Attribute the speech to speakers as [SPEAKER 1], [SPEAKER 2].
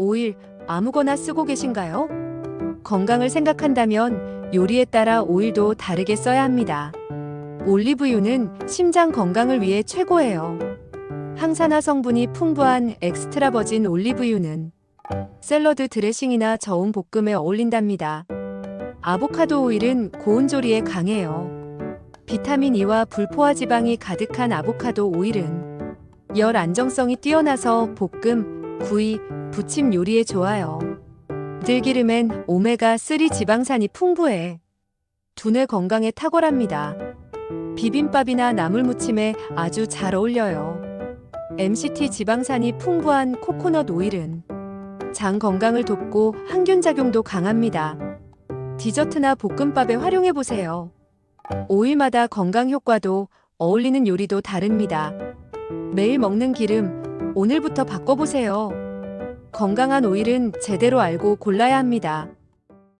[SPEAKER 1] 오일 아무거나 쓰고 계신가요? 건강을 생각한다면 요리에 따라 오일도 다르게 써야 합니다. 올리브유는 심장 건강을 위해 최고예요. 항산화 성분이 풍부한 엑스트라 버진 올리브유는 샐러드 드레싱이나 저온 볶음에 어울린답니다. 아보카도 오일은 고온 조리에 강해요. 비타민 E와 불포화 지방이 가득한 아보카도 오일은 열 안정성이 뛰어나서 볶음, 구이, 부침 요리에 좋아요. 들기름엔 오메가3 지방산이 풍부해 두뇌 건강에 탁월합니다. 비빔밥이나 나물무침에 아주 잘 어울려요. MCT 지방산이 풍부한 코코넛 오일은 장 건강을 돕고 항균 작용도 강합니다. 디저트나 볶음밥에 활용해 보세요. 오일마다 건강 효과도 어울리는 요리도 다릅니다. 매일 먹는 기름 오늘부터 바꿔보세요. 건강한 오일은 제대로 알고 골라야 합니다.